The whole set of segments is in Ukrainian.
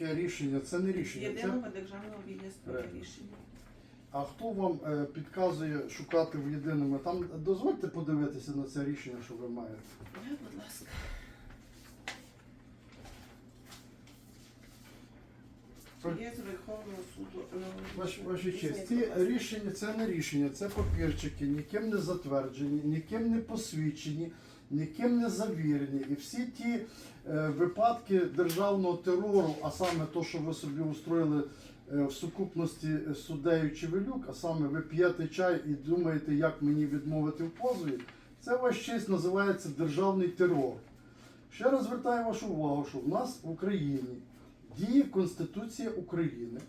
таке рішення? Це не рішення. Це... Єдиного державного реєстру Е. рішення. А хто вам е, підказує шукати в єдиному? Там дозвольте подивитися на це рішення, що ви маєте. Е, Будь ласка. Є з Верховного суду. ну, Ваш, ваша честь, ці рішення це не рішення, це папірчики, ніким не затверджені, ніким не посвідчені, ніким не завірені. І всі ті е, випадки державного терору, а саме то, що ви собі устроїли е, в сукупності суддею Чевелюк, а саме ви п'єте чай і думаєте, як мені відмовити в позові, це ваш честь називається державний терор. Ще раз звертаю вашу увагу, що в нас в Україні діє Конституція України,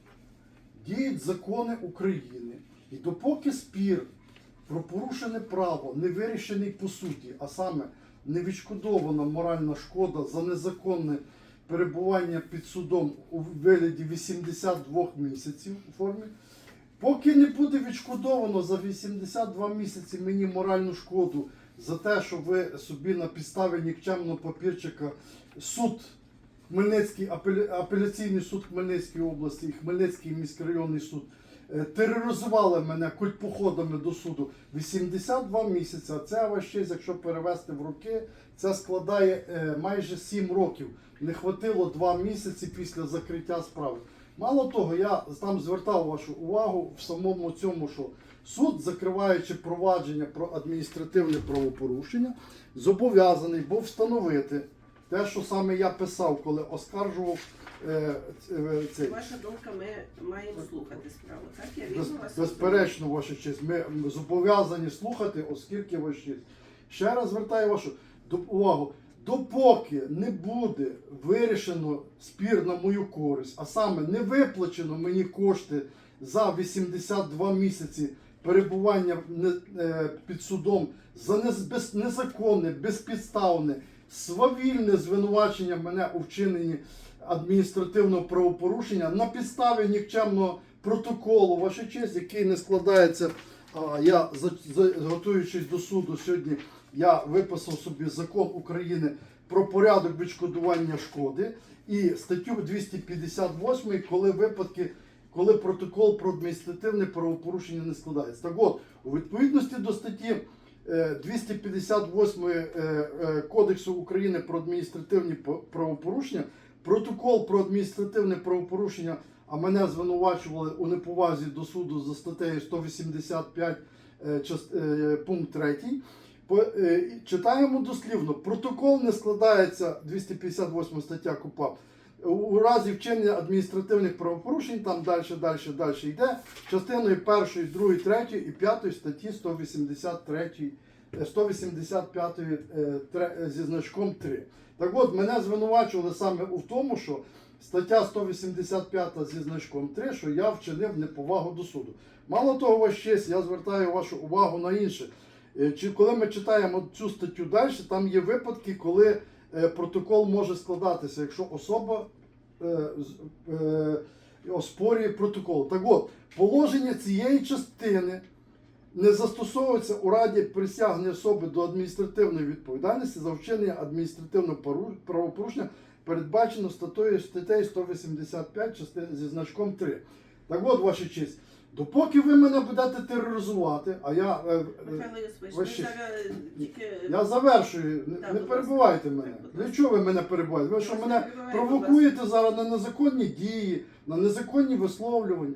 діють закони України. І допоки спір про порушене право не вирішений по суті, а саме не відшкодована моральна шкода за незаконне перебування під судом у вигляді 82 місяців у формі, поки не буде відшкодовано за 82 місяці мені моральну шкоду за те, що ви собі на підставі нікчемного папірчика суд Хмельницький апеляційний суд Хмельницької області і Хмельницький міськрайонний суд тероризували мене культ походами до суду 82 місяці. Це ваш якщо перевести в роки, це складає е, майже 7 років. Не хватило 2 місяці після закриття справи. Мало того, я там звертав вашу увагу в самому цьому, що суд, закриваючи провадження про адміністративне правопорушення, зобов'язаний був встановити те, що саме я писав, коли оскаржував е, е, цей. Ваша думка, ми маємо слухати справу. Так, я Без, вас. безперечно, ваша честь. Ми зобов'язані слухати, оскільки ваша честь. Ще раз звертаю вашу увагу. Допоки не буде вирішено спір на мою користь, а саме не виплачено мені кошти за 82 місяці перебування не- е, під судом за нез- без- незаконне, безпідставне, свавільне звинувачення мене у вчиненні адміністративного правопорушення на підставі нікчемного протоколу, ваша честь, який не складається. Я готуючись до суду сьогодні, я виписав собі закон України про порядок відшкодування шкоди і статтю 258, коли випадки, коли протокол про адміністративне правопорушення не складається. Так от, у відповідності до статті 258 е, е, Кодексу України про адміністративні правопорушення, протокол про адміністративне правопорушення, а мене звинувачували у неповазі до суду за статтею 185 е, част- е, пункт 3. По- е, і Читаємо дослівно. Протокол не складається 258 стаття КУПАП. У разі вчинення адміністративних правопорушень, там далі, далі, далі йде, частиною 1, 2, 3 і 5 статті 183, е, 185 е, тре- е, зі значком 3. Так от, мене звинувачували саме у тому, що стаття 185 зі значком 3, що я вчинив неповагу до суду. Мало того, ваш честь, я звертаю вашу увагу на інше. Е, Чи коли ми читаємо цю статтю далі, там є випадки, коли е, протокол може складатися, якщо особа е, е, оспорює протокол. Так от, положення цієї частини не застосовується у раді присягнення особи до адміністративної відповідальності за вчинення адміністративного правопорушення, передбачено статтею статтею 185 частин зі значком 3. Так от, ваша честь, допоки ви мене будете тероризувати, а я, е, е, Михайло Йосипович, Ваш ми зараз тільки... я завершую, не, Так, не будь ласка. мене. Так, будь Для ласка. чого ви мене перебуваєте? Ви що мене провокуєте зараз на незаконні дії, на незаконні висловлювання?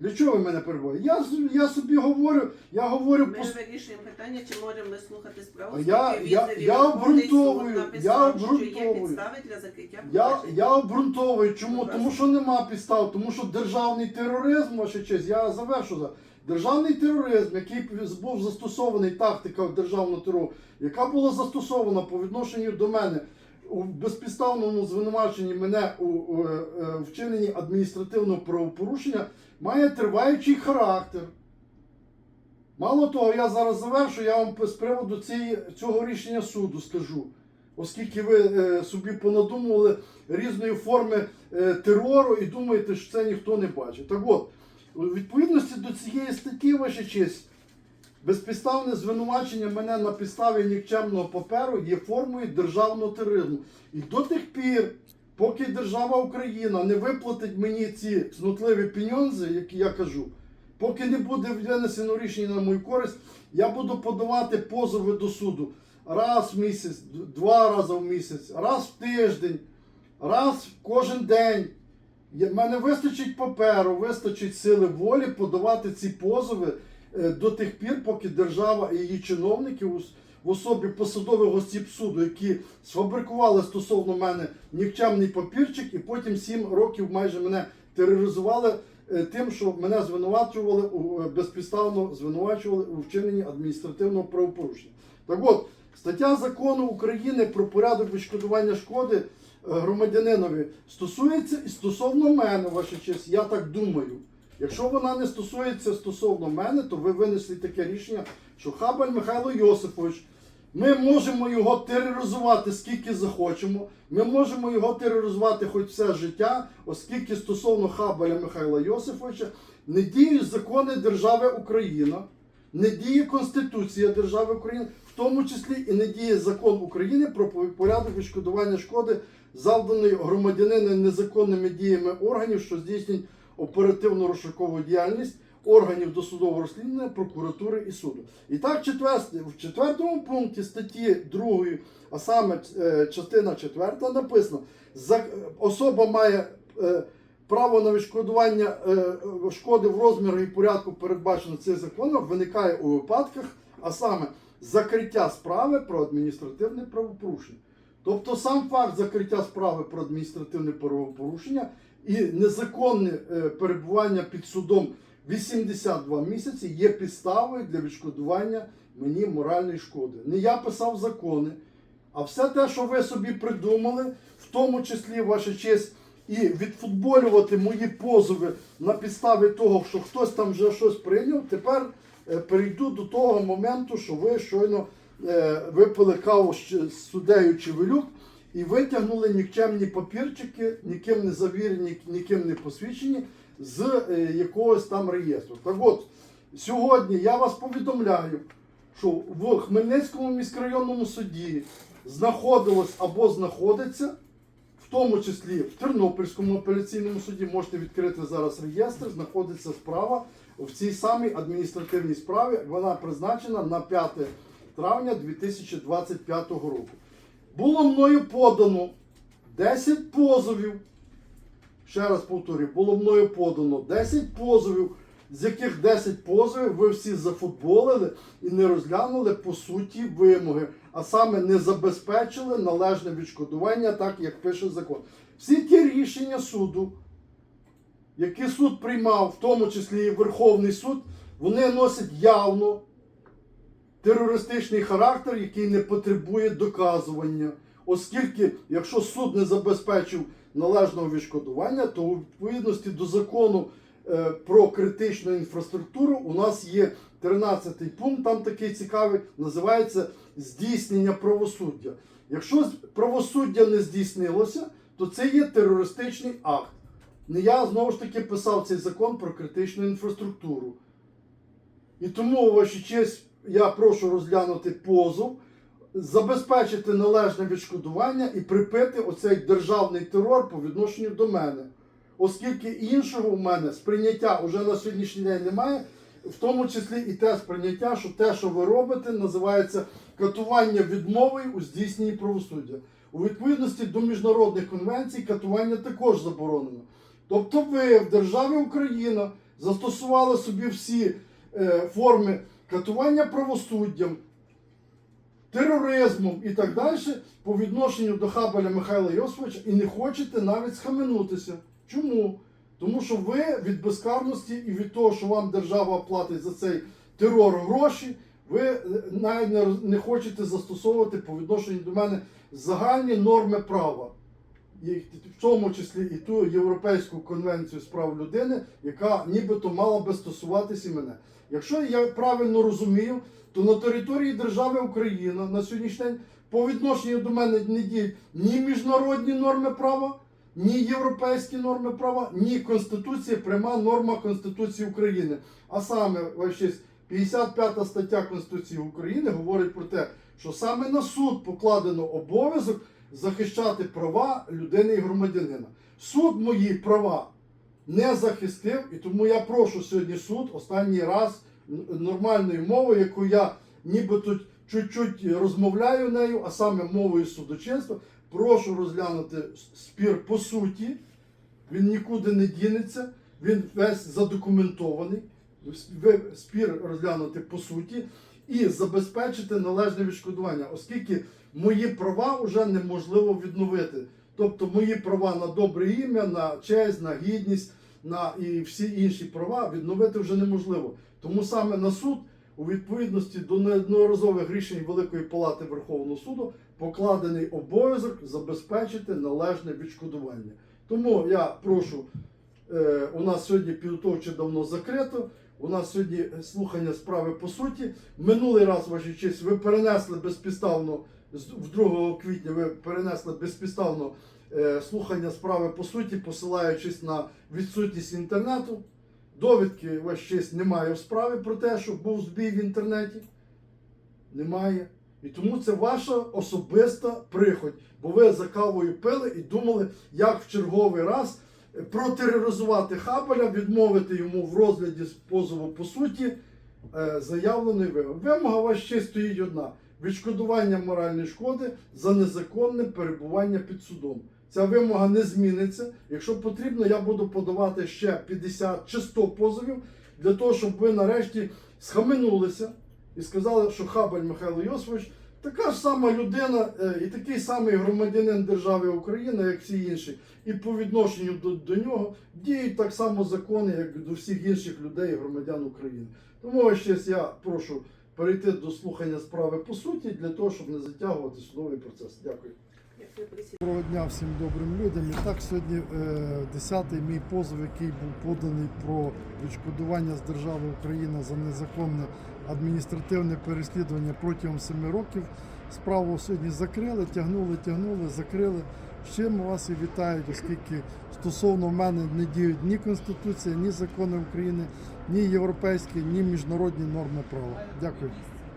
Для чого ви мене перебиваєте? Я, я собі говорю, я говорю Ми по вирішуємо питання, чи можемо ми слухати справу. Я- я- я обґрунтовую, я обґрунтовую. для закриття Я, я обґрунтовую, чому? Будь. Тому що нема підстав, тому що державний тероризм, ваша честь, я завершу за. Державний тероризм, який був застосований тактика державного терору, яка була застосована по відношенню до мене у безпідставному звинуваченні мене у, у, е, е, вчиненні адміністративного правопорушення, має триваючий характер. Мало того, я зараз завершу, я вам з приводу цієї, цього рішення суду скажу. Оскільки ви е, собі понадумували різної форми е, терору і думаєте, що це ніхто не бачить. Так от, у відповідності до цієї статті, ваша честь, безпідставне звинувачення мене на підставі нікчемного паперу є формою державного тероризму. І до тих пір, поки держава Україна не виплатить мені ці цнутливі пеньонзи, які я кажу, поки не буде винесено рішення на мою користь, я буду подавати позови до суду раз в місяць, два рази в місяць, раз в тиждень, раз кожен день. Є- мене вистачить паперу, вистачить сили волі подавати ці позови е, до тих пір, поки держава і її чиновники в особі посадових осіб суду, які сфабрикували стосовно мене нікчемний папірчик, і потім сім років майже мене тероризували е, тим, що мене звинувачували е, безпідставно звинувачували у вчиненні адміністративного правопорушення. Так от, стаття закону України про порядок відшкодування шкоди е, громадянинові стосується і стосовно мене, ваша честь, я так думаю. Якщо вона не стосується стосовно мене, то ви винесли таке рішення, що Хабаль Михайло Йосипович, ми можемо його тероризувати скільки захочемо. Ми можемо його тероризувати хоч все життя, оскільки стосовно Хабаля Михайла Йосифовича не діють закони держави Україна, не діє Конституція держави України, в тому числі і не діє закон України про порядок відшкодування шкоди, завданої громадянину незаконними діями органів, що здійснюють оперативно-розшукову діяльність органів досудового розслідування, прокуратури і суду. І так, в четвертому пункті статті 2, а саме е, частина 4, написано, особа має е, право на відшкодування е, шкоди в розмірі і порядку, передбачено цим законом, виникає у випадках, а саме закриття справи про адміністративне правопорушення. Тобто сам факт закриття справи про адміністративне правопорушення і незаконне е, перебування під судом 82 місяці є підставою для відшкодування мені моральної шкоди. Не я писав закони, а все те, що ви собі придумали, в тому числі ваша честь, і відфутболювати мої позови на підставі того, що хтось там вже щось прийняв, тепер е, перейду до того моменту, що ви щойно е, випили каву з суддею Чевелюк і витягнули нікчемні папірчики, ніким не завірені, ніким не посвідчені з е, якогось там реєстру. Так от, сьогодні я вас повідомляю, що в Хмельницькому міськрайонному суді знаходилось або знаходиться, в тому числі в Тернопільському апеляційному суді, можете відкрити зараз реєстр, знаходиться справа в цій самій адміністративній справі. Вона призначена на 5 травня 2025 року. Було мною подано 10 позовів. Ще раз повторюю, було мною подано 10 позовів, з яких 10 позовів ви всі зафутболили і не розглянули по суті вимоги, а саме не забезпечили належне відшкодування, так як пише закон. Всі ті рішення суду, які суд приймав, в тому числі і Верховний суд, вони носять явно терористичний характер, який не потребує доказування. Оскільки, якщо суд не забезпечив належного відшкодування, то у відповідності до закону е, про критичну інфраструктуру у нас є 13-й пункт, там такий цікавий, називається здійснення правосуддя. Якщо правосуддя не здійснилося, то це є терористичний акт. Не я знову ж таки писав цей закон про критичну інфраструктуру. І тому, ваша честь, я прошу розглянути позов, забезпечити належне відшкодування і припити оцей державний терор по відношенню до мене. Оскільки іншого в мене сприйняття вже на сьогоднішній день немає, в тому числі і те сприйняття, що те, що ви робите, називається катування відмовою у здійсненні правосуддя. У відповідності до міжнародних конвенцій катування також заборонено. Тобто ви в державі Україна застосували собі всі е, форми катування правосуддям, тероризмом і так далі по відношенню до Хабаля Михайла Йосифовича і не хочете навіть схаменутися. Чому? Тому що ви від безкарності і від того, що вам держава платить за цей терор гроші, ви е, навіть не хочете застосовувати по відношенню до мене загальні норми права. В тому числі і ту Європейську конвенцію з прав людини, яка нібито мала би стосуватися мене. Якщо я правильно розумію, то на території держави Україна на сьогоднішній день по відношенню до мене не діють ні міжнародні норми права, ні європейські норми права, ні Конституція, пряма норма Конституції України. А саме, честь, 55 стаття Конституції України говорить про те, що саме на суд покладено обов'язок захищати права людини і громадянина. Суд мої права не захистив, і тому я прошу сьогодні суд останній раз нормальною мовою, яку я ніби тут чуть-чуть розмовляю нею, а саме мовою судочинства, прошу розглянути спір по суті. Він нікуди не дінеться, він весь задокументований. Спір розглянути по суті і забезпечити належне відшкодування, оскільки мої права вже неможливо відновити. Тобто мої права на добре ім'я, на честь, на гідність, на і всі інші права відновити вже неможливо. Тому саме на суд, у відповідності до неодноразових рішень Великої Палати Верховного суду, покладений обов'язок забезпечити належне відшкодування. Тому я прошу, е, у нас сьогодні підготовче давно закрито. У нас сьогодні слухання справи по суті. Минулий раз, ваша честь, ви перенесли безпідставно в 2 квітня. Ви перенесли безпідставно е, слухання справи по суті, посилаючись на відсутність інтернету. Довідки, ваша честь, немає в справі про те, що був збій в інтернеті. Немає. І тому це ваша особиста приходь. Бо ви за кавою пили і думали, як в черговий раз протероризувати Хабаля, відмовити йому в розгляді позову по суті е, заявленої вимоги. Вимога ваша ще стоїть одна: відшкодування моральної шкоди за незаконне перебування під судом. Ця вимога не зміниться. Якщо потрібно, я буду подавати ще 50 чи 100 позовів для того, щоб ви нарешті схаменулися і сказали, що Хабаль Михайло Йосифович така ж сама людина е, і такий самий громадянин держави Україна, як всі інші, і по відношенню до, до нього діють так само закони, як до всіх інших людей громадян України. Тому ще я прошу перейти до слухання справи по суті для того, щоб не затягувати судовий процес. Дякую. Доброго дня всім добрим людям. І так сьогодні е, десятий мій позов, який був поданий про відшкодування з держави Україна за незаконне адміністративне переслідування протягом семи років. Справу сьогодні закрили, тягнули, тягнули, закрили. Чим вас і вітають, оскільки стосовно мене не діють ні Конституція, ні закони України, ні європейські, ні міжнародні норми права. Дякую.